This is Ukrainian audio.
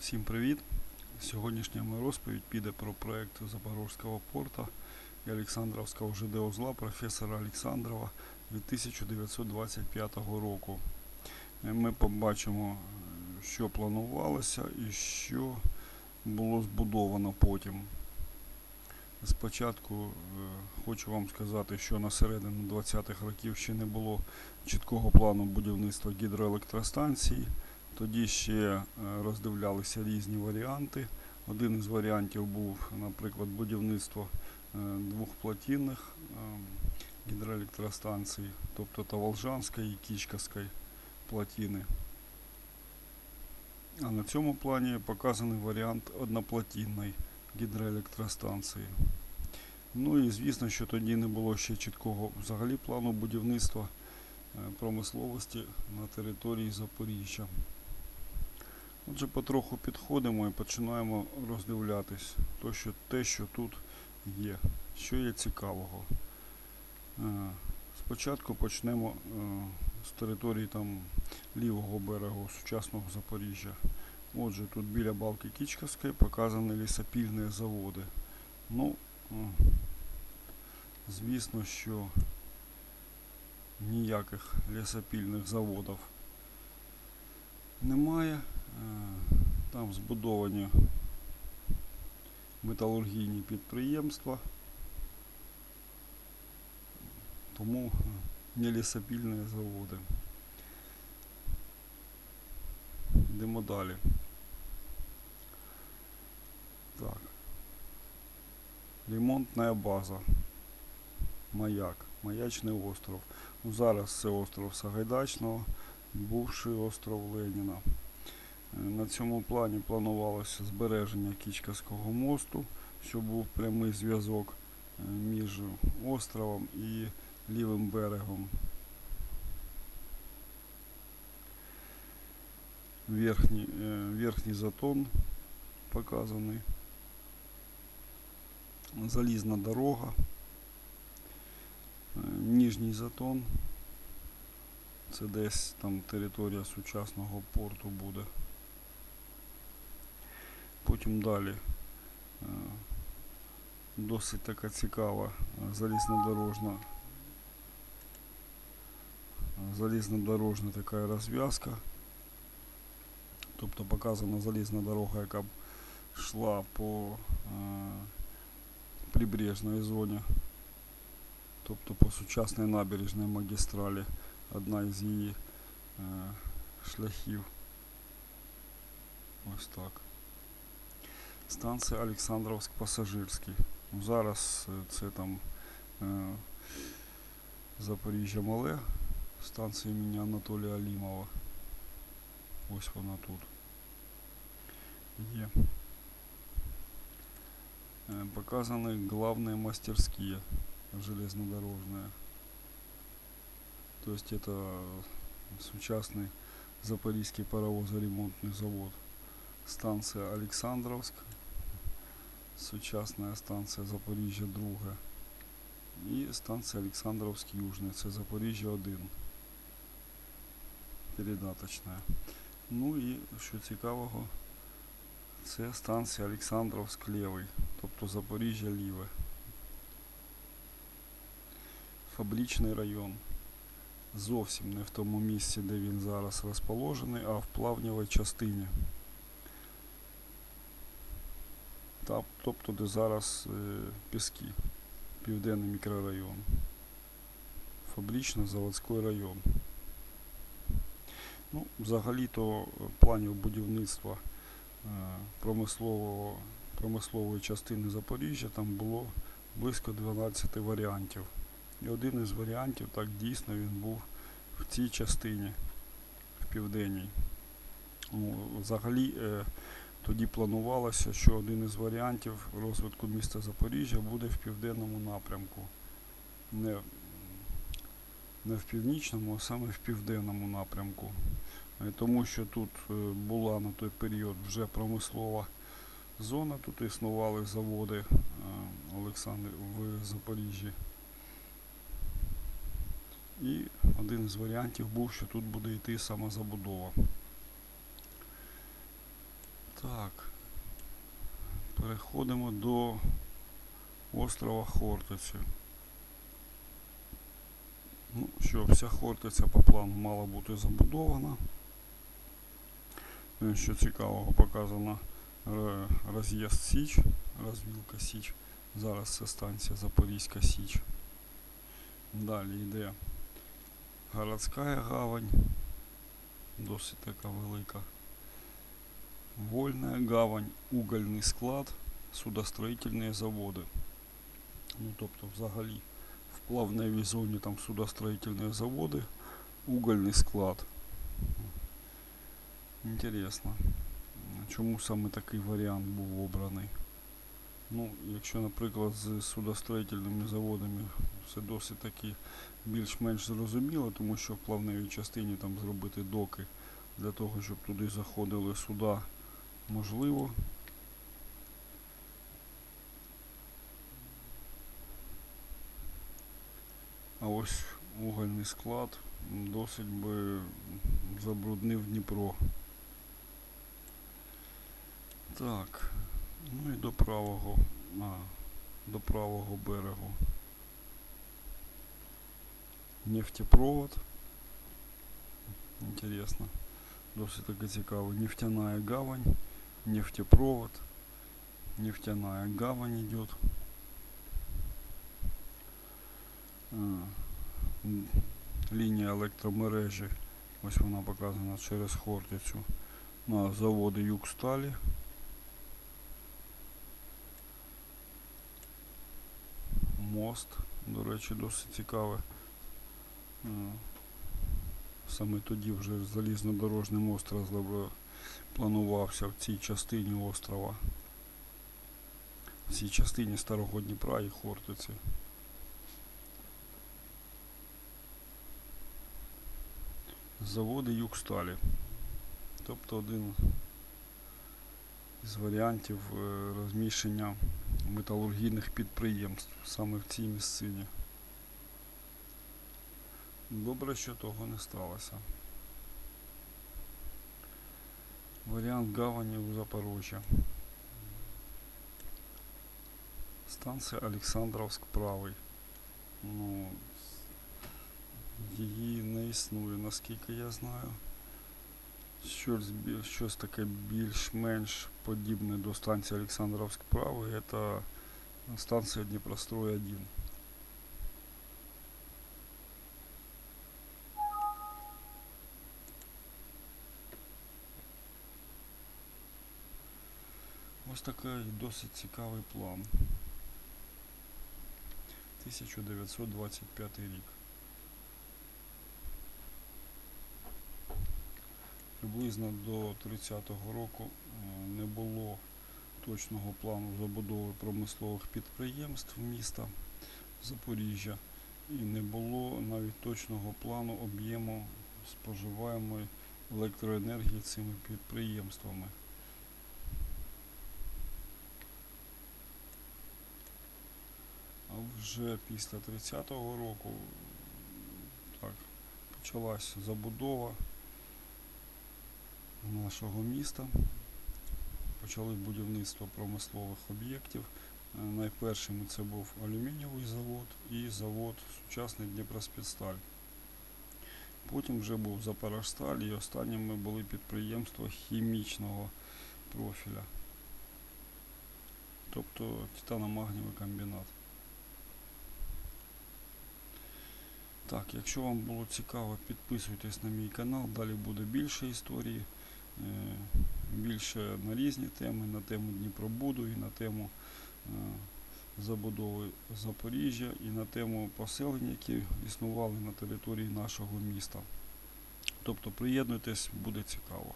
Всім привіт! Сьогоднішня моя розповідь піде про проект Запорозького порта і Олександровського ЖД узла професора Олександрова від 1925 року. Е, Ми побачимо, е, що планувалося і що було збудовано потім. Спочатку е, хочу вам сказати, що на середину 20-х років ще не було чіткого плану будівництва гідроелектростанцій. Тоді ще е, роздивлялися різні варіанти. Один із варіантів був, наприклад, будівництво е, двох плотинних е, гідроелектростанцій, тобто Таволжанської і Кічкаської плотини. А на цьому плані показаний варіант одноплотинної гідроелектростанції. Ну і звісно, що тоді не було ще чіткого взагалі плану будівництва промисловості на території Запоріжжя. Отже, потроху підходимо і починаємо роздивлятись то, що, те, що тут є, що є цікавого. Е, Спочатку почнемо е, з території там лівого берегу сучасного Запоріжжя. Отже, тут біля балки Кічкавської показані лісопільні заводи. Ну, е, звісно, що ніяких лісопільних заводів немає. Там збудовані металургійні підприємства. Тому е, не лісопільні заводи. Йдемо далі. Так. Ремонтна база. Маяк. Маячний остров. Ну, зараз це остров Сагайдачного, бувший остров Леніна. На цьому плані планувалося збереження Кічкаського мосту, щоб був прямий зв'язок е, між островом і лівим берегом. Верхній, е, верхній затон показаний. Залізна дорога. Е, Ніжній затон. Це десь там територія сучасного порту буде. Потім далі. е, Досить така цікава е, залізнодорожна е, залізнодорожна така розв'язка. Тобто показана залізна дорога, яка б йшла по е, прибережній зоні, тобто по сучасній набережній магістралі, одна із її е, шляхів. Ось так. Станція Олександровськ пасажирський. Ну, зараз е, це там е, Запоріжжя Мале, станція імені Анатолія Алімова. Ось вона тут. Є. Е, Показаны главные мастерские железнодорожные. То есть это сучасный Запорізький паровозоремонтный завод. Станция Олександровськ, Сучасная станция Запоріжжя 2 і станція Олександровськ Южний, це Запоріжжя 1. Передаточная. Ну і що цікавого, це станція Олександровськ Лівий, тобто Запоріжжя Ліве. Фабричний район. Зовсім не в тому місці, де він зараз розположений, а в плавнівій частині. Та, тобто, де зараз е, Піски, Південний мікрорайон. Фабрично-заводський район. Ну, взагалі-то е, планів будівництва е, промислового, промислової частини Запоріжжя там було близько 12 варіантів. І один із варіантів, так дійсно, він був в цій частині, в південній. Ну, взагалі тоді планувалося, що один із варіантів розвитку міста Запоріжжя буде в південному напрямку. Не, не в північному, а саме в південному напрямку. Е, Тому що тут е, була на той період вже промислова зона, тут існували заводи е, Олександр в Запоріжжі. І один із варіантів був, що тут буде йти самозабудова. Так. Переходимо до острова Хортиці. Ну що, вся Хортиця по плану мала бути забудована. Е, Що цікавого показано роз'їзд Січ, розвілка Січ. Зараз це станція Запорізька Січ. Далі йде городська гавань, досить така велика. Вольная гавань, угольний склад, судостроїтельні заводи. Ну, тобто взагалі в плавневій зоні там судостроїтельні заводи, угольний склад. Інтересно, чому саме такий варіант був обраний? Ну, якщо, наприклад, з судостроїтельними заводами все досить таки більш-менш зрозуміло, тому що в плавневій частині там зробити доки для того, щоб туди заходили суда, можливо. А ось угольний склад досить би забруднив Дніпро. Так, ну і до правого, а, до правого берегу. Нефтепровод. Интересно. Досить таки цікаво. Нефтяная гавань, нефтепровод, нефтяная гавань идет. М, Лінія електромережі. Ось вона показана через Хортицю на заводи Югсталі. Мост, до речі, досить цікавий. Е, Саме тоді вже залізнодорожний мост розлаб- планувався в цій частині острова. В цій частині Старого Дніпра і Хортиці. Заводи Югсталі. Тобто один із варіантів е, розміщення металургійних підприємств саме в цій місцині. Добре, що того не сталося. Варіант гавані у Запорожжя. Станція Олександровськ правий. Ну, її не існує, наскільки я знаю. Щось, бі- щось таке більш-менш подібне до станції Олександровськ правий. Це станція Дніпрострой 1. Ось такий досить цікавий план. 1925 рік. Приблизно до 30-го року е, не було точного плану забудови промислових підприємств міста Запоріжжя і не було навіть точного плану об'єму споживаємої електроенергії цими підприємствами. Вже після 30-го року так, почалась забудова нашого міста. Почали будівництво промислових об'єктів. Е, Найпершим це був алюмінієвий завод і завод сучасний Дніпроспецсталь. Потім вже був Запорожсталь і останніми були підприємства хімічного профіля. Тобто титано-магнієвий комбінат. Так, якщо вам було цікаво, підписуйтесь на мій канал, далі буде більше історії, е, більше на різні теми, на тему Дніпробуду і на тему е, забудови Запоріжжя і на тему поселень, які існували на території нашого міста. Тобто приєднуйтесь, буде цікаво.